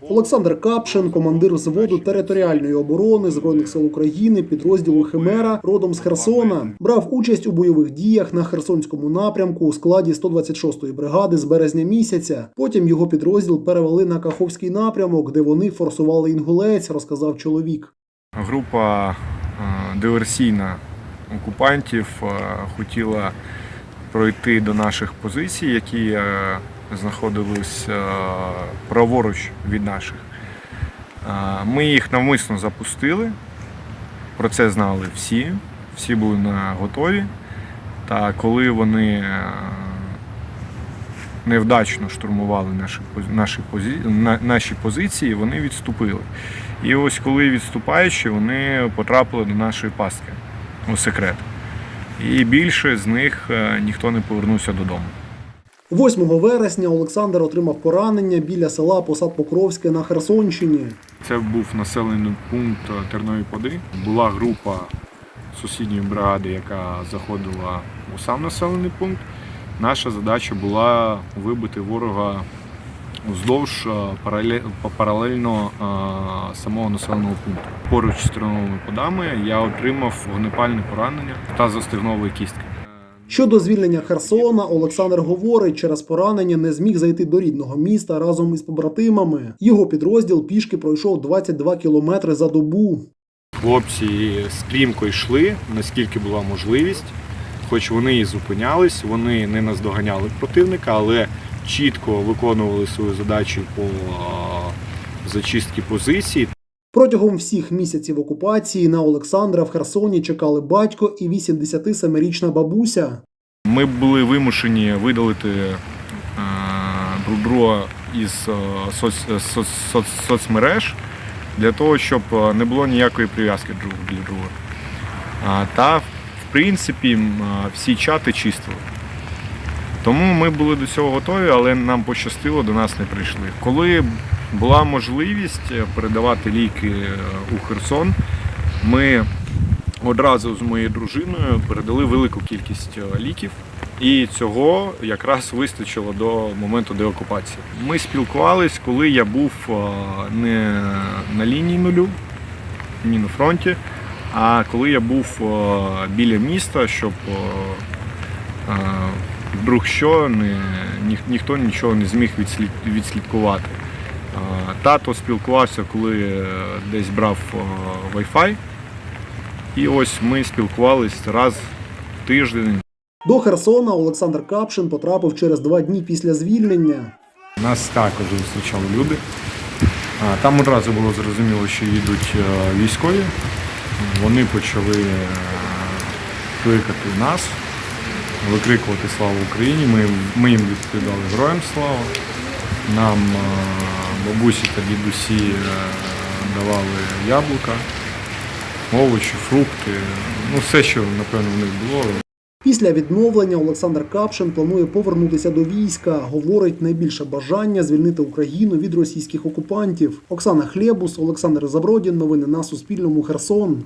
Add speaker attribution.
Speaker 1: Олександр Капшин, командир взводу територіальної оборони збройних сил України, підрозділу Химера, родом з Херсона, брав участь у бойових діях на Херсонському напрямку у складі 126-ї бригади з березня місяця. Потім його підрозділ перевели на Каховський напрямок, де вони форсували інгулець, розказав чоловік.
Speaker 2: Група е, диверсійна окупантів е, хотіла пройти до наших позицій, які е, знаходились е, праворуч від наших. Ми їх навмисно запустили. Про це знали всі, всі були на готові. Та коли вони е, невдачно штурмували наші, наші, наші позиції, вони відступили. І ось коли відступаючи, вони потрапили до нашої пастки у секрет. І більше з них е, ніхто не повернувся додому.
Speaker 1: 8 вересня Олександр отримав поранення біля села Посад Покровське на Херсонщині.
Speaker 2: Це був населений пункт Тернові Поди. Була група сусідньої бригади, яка заходила у сам населений пункт. Наша задача була вибити ворога вздовж е, паралельно е, самого населеного пункту. Поруч з терновими подами я отримав вогнепальне поранення та застигнової кістки.
Speaker 1: Щодо звільнення Херсона, Олександр говорить, через поранення не зміг зайти до рідного міста разом із побратимами. Його підрозділ пішки пройшов 22 кілометри за добу.
Speaker 2: Хлопці стрімко йшли, наскільки була можливість. Хоч вони і зупинялись, вони не наздоганяли противника, але чітко виконували свою задачу по зачистці позицій.
Speaker 1: Протягом всіх місяців окупації на Олександра в Херсоні чекали батько і 87-річна бабуся.
Speaker 2: Ми були вимушені видалити е, друга із е, соц, соцмереж для того, щоб е, не було ніякої прив'язки друг для друга. Та, в принципі, е, всі чати чистили. Тому ми були до цього готові, але нам пощастило, до нас не прийшли. Коли була можливість е, передавати ліки е, у Херсон, ми одразу з моєю дружиною передали велику кількість е, ліків, і цього якраз вистачило до моменту деокупації. Ми спілкувались, коли я був не на лінії нулю, ні на фронті, а коли я був біля міста, щоб вдруг що ніх- ніхто нічого не зміг відслідкувати. Е, Тато спілкувався, коли е, десь брав е, Wi-Fi. І ось ми спілкувались раз в тиждень.
Speaker 1: До Херсона Олександр Капшин потрапив через два дні після звільнення.
Speaker 2: Нас також зустрічали люди. Там одразу було зрозуміло, що їдуть військові. Вони почали кликати нас, викрикувати Слава Україні. Ми, ми їм відповідали Героям слава. Нам бабусі та дідусі е, давали яблука, овочі, фрукти. Ну, все, що напевно в них було.
Speaker 1: Після відновлення Олександр Капшин планує повернутися до війська. Говорить, найбільше бажання звільнити Україну від російських окупантів. Оксана Хлєбус, Олександр Забродін. Новини на Суспільному. Херсон.